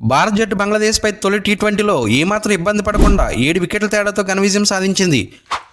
భారత్ జట్టు బంగ్లాదేశ్పై తొలి టీ ట్వంటీలో ఏమాత్రం ఇబ్బంది పడకుండా ఏడు వికెట్ల తేడాతో ఘన విజయం సాధించింది.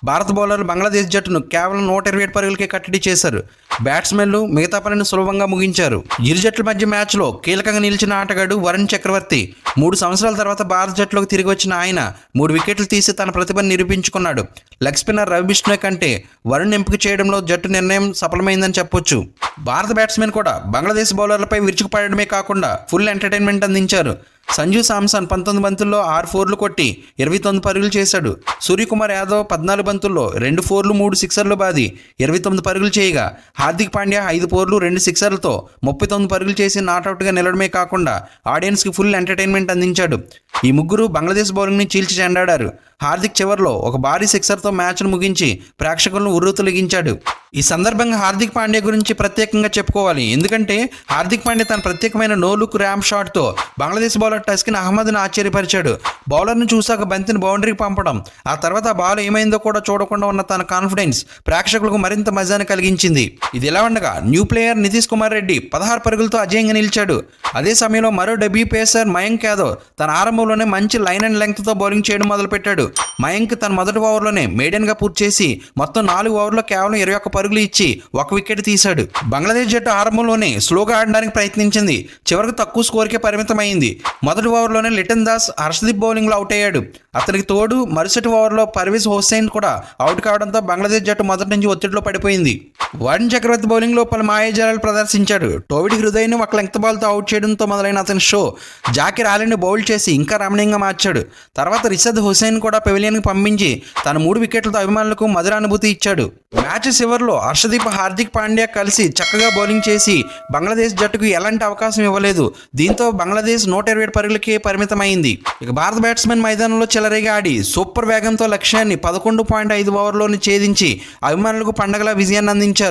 భారత బౌలర్లు బంగ్లాదేశ్ జట్టును కేవలం నూట ఇరవై ఏడు పరుగులకే కట్టడి చేశారు. బ్యాట్స్మెన్లు మిగతా పనిని సులభంగా ముగించారు. ఇరు జట్ల మధ్య మ్యాచ్లో కీలకంగా నిలిచిన ఆటగాడు వరుణ్ చక్రవర్తి మూడు సంవత్సరాల తర్వాత భారత జట్టులోకి తిరిగి వచ్చిన ఆయన మూడు వికెట్లు తీసి తన ప్రతిభను నిరూపించుకున్నాడు. లెగ్ స్పిన్నర్ రవి బిష్ణోయ్ కంటే వరుణ్ ఎంపిక చేయడంలో జట్టు నిర్ణయం సఫలమైందని చెప్పొచ్చు. భారత బ్యాట్స్మెన్ కూడా బంగ్లాదేశ్ బౌలర్లపై విరుచుకుపడమే కాకుండా ఫుల్ ఎంటర్టైన్మెంట్ అందించారు. సంజు సామ్సన్ పంతొమ్మిది బంతుల్లో ఆరు ఫోర్లు కొట్టి ఇరవై తొమ్మిది పరుగులు చేశాడు. సూర్యకుమార్ యాదవ్ పద్నాలుగు బంతుల్లో రెండు ఫోర్లు మూడు సిక్సర్లు బాది ఇరవై తొమ్మిది పరుగులు చేయగా హార్దిక్ పాండ్యా ఐదు ఫోర్లు రెండు సిక్సర్లతో ముప్పై తొమ్మిది పరుగులు చేసి నాట్అవుట్గా నిలవడమే కాకుండా ఆడియన్స్కి ఫుల్ ఎంటర్టైన్మెంట్ అందించాడు. ఈ ముగ్గురు బంగ్లాదేశ్ బౌలింగ్ని చీల్చి చెండాడారు. హార్దిక్ చివర్లో ఒక భారీ సిక్సర్తో మ్యాచ్ను ముగించి ప్రేక్షకులను ఉర్రూతొలగించాడు. ఈ సందర్భంగా హార్దిక్ పాండ్యా గురించి ప్రత్యేకంగా చెప్పుకోవాలి. ఎందుకంటే హార్దిక్ పాండ్యా తన ప్రత్యేకమైన నోలుక్ ర్యాంప్ ర్యామ్ షాట్తో బంగ్లాదేశ్ బౌలర్ టస్కిన్ అహ్మద్ను ఆశ్చర్యపరిచాడు. బౌలర్ను చూశాక బంతిని బౌండరీకి పంపడం. ఆ తర్వాత బాల్ ఏమైందో కూడా చూడకుండా ఉన్న తన కాన్ఫిడెన్స్ ప్రేక్షకులకు మరింత మజాను కలిగించింది. ఇది ఎలా ఉండగా న్యూ ప్లేయర్ నితీష్ కుమార్ రెడ్డి పదహారు పరుగులతో అజయంగా నిలిచాడు. అదే సమయంలో మరో డెబ్యూ పేసర్ మయాంక్ యాదవ్ తన ఆరంభంలోనే మంచి లైన్ అండ్ లెంగ్త్తో బౌలింగ్ చేయడం మొదలుపెట్టాడు. మయాంక్ తన మొదటి ఓవర్లోనే మేడెన్గా పూర్తి చేసి మొత్తం నాలుగు ఓవర్లో కేవలం ఇరవై ఒక్క పరుగులు ఇచ్చి ఒక వికెట్ తీశాడు. బంగ్లాదేశ్ జట్టు ఆరంభంలోనే స్లోగా ఆడడానికి ప్రయత్నించింది. చివరికి తక్కువ స్కోర్కే పరిమితమైంది. మొదటి ఓవర్లోనే లిటన్ దాస్ హర్షదీప్ బౌలింగ్లో అవుట్ అయ్యాడు. అతనికి తోడు మరుసటి ఓవర్లో పర్వీజ్ హుస్సేన్ కూడా అవుట్ కావడంతో బంగ్లాదేశ్ జట్టు మొదటి నుంచి ఒత్తిడిలో పడిపోయింది. వరుణ్ చక్రవర్తి బౌలింగ్లో పలు మాయాజాలాలు ప్రదర్శించాడు. టోవిడ్ హృదయని ఒక లెంగ్త్ బాల్తో అవుట్ చేయడంతో మొదలైన అతని షో జాకిర్ ఆలీని బౌల్ చేసి ఇంకా రమణీయంగా మార్చాడు. తర్వాత రిషద్ హుసేన్ కూడా పెవిలియన్కి పంపించి తన మూడు వికెట్లతో అభిమానులకు మధుర అనుభూతి ఇచ్చాడు. మ్యాచ్ చివరిలో హర్షదీప్ హార్దిక్ పాండ్యా కలిసి చక్కగా బౌలింగ్ చేసి బంగ్లాదేశ్ జట్టుకు ఎలాంటి అవకాశం ఇవ్వలేదు. దీంతో బంగ్లాదేశ్ నూట ఇరవై పరుగులకే పరిమితమైంది. ఇక భారత బ్యాట్స్మెన్ మైదానంలో చెలరేగా ఆడి సూపర్ వేగంతో లక్ష్యాన్ని పదకొండు పాయింట్ ఐదు ఓవర్లోని ఛేదించి అభిమానులకు పండగల విజయాన్ని అందించారు.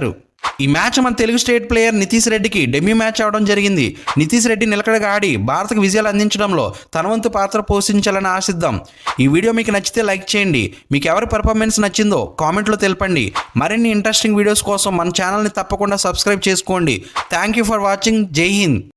ఈ మ్యాచ్ మన తెలుగు స్టేట్ ప్లేయర్ నితీష్ రెడ్డికి డెమ్యూ మ్యాచ్ అవడం జరిగింది. నితీష్ రెడ్డి నిలకడగా ఆడి భారత్కు విజయాలు అందించడంలో తనవంతు పాత్ర పోషించాలని ఆశిద్దాం. ఈ వీడియో మీకు నచ్చితే లైక్ చేయండి. మీకు ఎవరి పెర్ఫార్మెన్స్ నచ్చిందో కామెంట్లో తెలపండి. మరిన్ని ఇంట్రెస్టింగ్ వీడియోస్ కోసం మన ఛానల్ని తప్పకుండా సబ్స్క్రైబ్ చేసుకోండి. Thank you for watching. జై హింద్.